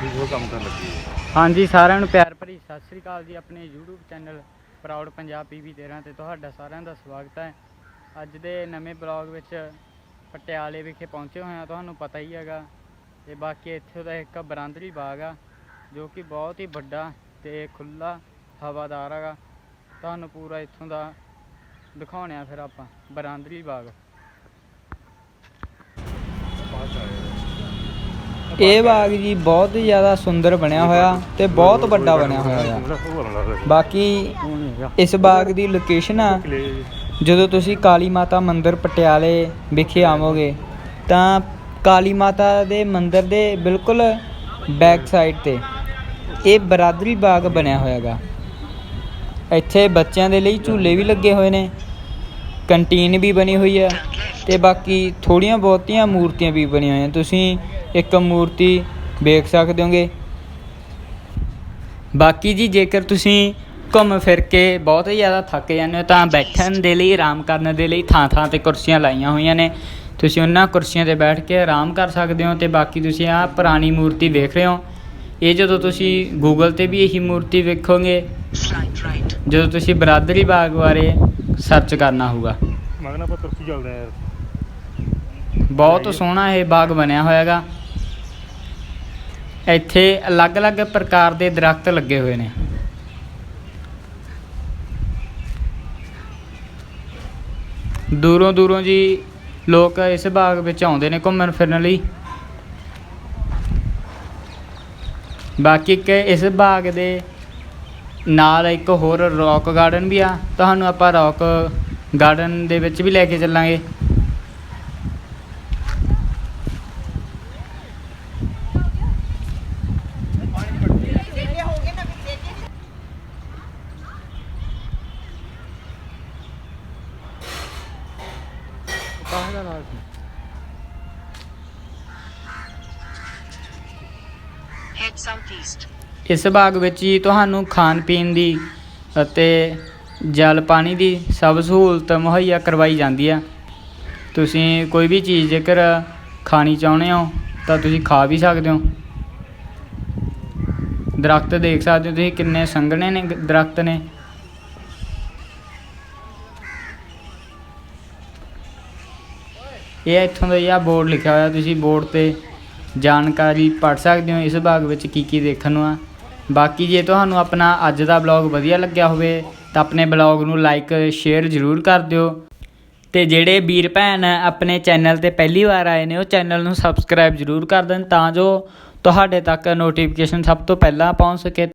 ਠੀਕ ਉਹ ਕੰਮ ਕਰਨ ਲੱਗੀ ਹੈ। ਹਾਂਜੀ ਸਾਰਿਆਂ ਨੂੰ ਪਿਆਰ ਭਰੀ ਸਤਿ ਸ੍ਰੀ ਅਕਾਲ ਜੀ ਆਪਣੇ YouTube channel proud Punjab PV 13 ਤੇ ਤੁਹਾਡਾ ਸਾਰਿਆਂ ਦਾ ਸਵਾਗਤ ਹੈ। ਅੱਜ ਦੇ ਨਵੇਂ ਬਲੌਗ ਵਿੱਚ ਪਟਿਆਲੇ ਵਿਖੇ ਪਹੁੰਚੇ ਹੋਏ ਹਾਂ ਤੁਹਾਨੂੰ ਪਤਾ ਹੀ ਹੈਗਾ। ਤੇ ਬਾਕੀ ਇੱਥੇ ਦਾ ਇੱਕ ਬਰਾਂਦਰੀ ਬਾਗ ਆ ਜੋ ਕਿ ਬਹੁਤ ਹੀ ਵੱਡਾ ਤੇ ਖੁੱਲਾ ਹਵਾਦਾਰ ਹੈਗਾ। ਤੁਹਾਨੂੰ ਪੂਰਾ ਇੱਥੋਂ ਦਾ ਦਿਖਾਉਣੇ ਆ ਫਿਰ ਆਪਾਂ ਬਰਾਂਦਰੀ ਬਾਗ। ਬਾਅਦ ਆਇਆ ਇਹ ਬਾਗ ਜੀ ਬਹੁਤ ਜ਼ਿਆਦਾ ਸੁੰਦਰ ਬਣਿਆ ਹੋਇਆ ਤੇ ਬਹੁਤ ਵੱਡਾ ਬਣਿਆ ਹੋਇਆ। ਆ ਬਾਕੀ ਇਸ ਬਾਗ ਦੀ ਲੋਕੇਸ਼ਨ ਆ, ਜਦੋਂ ਤੁਸੀਂ ਕਾਲੀ ਮਾਤਾ ਮੰਦਿਰ ਪਟਿਆਲੇ ਵਿਖੇ ਆਵੋਗੇ, ਤਾਂ ਕਾਲੀ ਮਾਤਾ ਦੇ ਮੰਦਿਰ ਦੇ ਬਿਲਕੁਲ ਬੈਕ ਸਾਈਡ ਤੇ ਇਹ ਬਰਾਦਰੀ ਬਾਗ ਬਣਿਆ ਹੋਇਆਗਾ। ਇੱਥੇ ਬੱਚਿਆਂ ਦੇ ਲਈ ਝੂਲੇ ਵੀ ਲੱਗੇ ਹੋਏ ਨੇ। ਕੰਟੀਨ ਵੀ ਬਣੀ ਹੋਈ ਹੈ ਤੇ ਬਾਕੀ ਥੋੜੀਆਂ ਬਹੁਤੀਆਂ ਮੂਰਤੀਆਂ ਵੀ ਬਣੀਆਂ ਹੋਈਆਂ। ਤੁਸੀਂ ਇੱਕ ਮੂਰਤੀ ਵੇਖ ਸਕਦੇ ਹੋਗੇ। ਬਾਕੀ ਜੀ ਜੇਕਰ ਤੁਸੀਂ ਘੁੰਮ ਫਿਰ ਕੇ ਬਹੁਤ ਹੀ ਜ਼ਿਆਦਾ ਥੱਕ ਜਾਂਦੇ ਹੋ ਤਾਂ ਬੈਠਣ ਦੇ ਲਈ, ਆਰਾਮ ਕਰਨ ਦੇ ਲਈ ਥਾਂ ਥਾਂ ਤੇ ਕੁਰਸੀਆਂ ਲਾਈਆਂ ਹੋਈਆਂ ਨੇ। ਤੁਸੀਂ ਉਹਨਾਂ ਕੁਰਸੀਆਂ ਤੇ ਬੈਠ ਕੇ ਆਰਾਮ ਕਰ ਸਕਦੇ ਹੋ ਤੇ ਬਾਕੀ ਤੁਸੀਂ ਆਹ ਪੁਰਾਣੀ ਮੂਰਤੀ ਵੇਖ ਰਹੇ ਹੋ। ਇਹ ਜਦੋਂ ਤੁਸੀਂ ਗੂਗਲ ਤੇ ਵੀ ਇਹੀ ਮੂਰਤੀ ਵੇਖੋਗੇ ਜਦੋਂ ਤੁਸੀਂ ਬਰਾਦਰੀ ਬਾਗ ਬਾਰੇ ਸਰਚ ਕਰਨਾ ਹੋਊਗਾ। ਮਗਨਾ ਆਪਾਂ ਤੁਰਕੀ ਚੱਲਦੇ ਆ ਯਾਰ। ਬਹੁਤ ਸੋਹਣਾ ਇਹ ਬਾਗ ਬਣਿਆ ਹੋਇਆ ਹੈਗਾ ਇੱਥੇ ਅਲੱਗ-ਅਲੱਗ ਪ੍ਰਕਾਰ ਦੇ ਦਰਖਤ ਲੱਗੇ ਹੋਏ ਨੇ। ਦੂਰੋਂ ਦੂਰੋਂ ਜੀ ਲੋਕ ਇਸ ਬਾਗ ਵਿੱਚ ਆਉਂਦੇ ਨੇ ਘੁੰਮਣ ਫਿਰਨ ਲਈ। ਬਾਕੀ ਇੱਕ ਇਸ ਬਾਗ ਦੇ ਨਾਲ ਇੱਕ ਹੋਰ ਰੌਕ ਗਾਰਡਨ ਵੀ ਆ ਤੁਹਾਨੂੰ ਆਪਾਂ ਰੌਕ ਗਾਰਡਨ ਦੇ ਵਿੱਚ ਵੀ ਲੈ ਕੇ ਚੱਲਾਂਗੇ Head southeast. ਇਸ ਬਾਗ ਵਿੱਚ ਹੀ ਤੁਹਾਨੂੰ ਖਾਣ ਪੀਣ ਦੀ ਅਤੇ ਜਲ ਪਾਣੀ ਦੀ ਸਭ ਸਹੂਲਤ ਮੁਹੱਈਆ ਕਰਵਾਈ ਜਾਂਦੀ ਹੈ ਤੁਸੀਂ ਕੋਈ ਵੀ ਚੀਜ਼ ਜੇਕਰ ਖਾਣੀ ਚਾਹੁੰਦੇ ਹੋ, ਤਾਂ ਤੁਸੀਂ ਖਾ ਵੀ ਸਕਦੇ ਹੋ। ਦਰਖਤ ਦੇਖ ਸਕਦੇ ਹੋ ਤੁਸੀਂ ਕਿੰਨੇ ਸੰਘਣੇ ਨੇ ਗ- ਦਰਖਤ ਨੇ। ਇਹ ਇੱਥੋਂ ਦਾ ਇਹ ਬੋਰਡ ਲਿਖਿਆ ਹੋਇਆ, ਤੁਸੀਂ ਬੋਰਡ ਤੇ ਜਾਣਕਾਰੀ ਪੜ੍ਹ ਸਕਦੇ ਹੋ। ਇਸ ਭਾਗ ਵਿੱਚ ਕੀ ਕੀ ਦੇਖਣ ਨੂੰ ਆ। ਬਾਕੀ ਜੇ ਤੁਹਾਨੂੰ ਆਪਣਾ ਅੱਜ ਦਾ ਬਲੌਗ ਵਧੀਆ ਲੱਗਿਆ ਹੋਵੇ, ਤਾਂ ਆਪਣੇ ਬਲੌਗ ਨੂੰ ਲਾਈਕ ਸ਼ੇਅਰ ਜ਼ਰੂਰ ਕਰ ਦਿਓ। ਤੇ ਜਿਹੜੇ ਵੀਰ ਭੈਣ ਆਪਣੇ ਚੈਨਲ ਤੇ ਪਹਿਲੀ ਵਾਰ ਆਏ ਨੇ, ਉਹ ਚੈਨਲ ਨੂੰ ਸਬਸਕ੍ਰਾਈਬ ਜ਼ਰੂਰ ਕਰ ਦੇਣ, ਤਾਂ ਜੋ ਤੁਹਾਡੇ ਤੱਕ ਨੋਟੀਫਿਕੇਸ਼ਨ ਸਭ ਤੋਂ ਪਹਿਲਾਂ ਪਹੁੰਚ ਸਕੇ।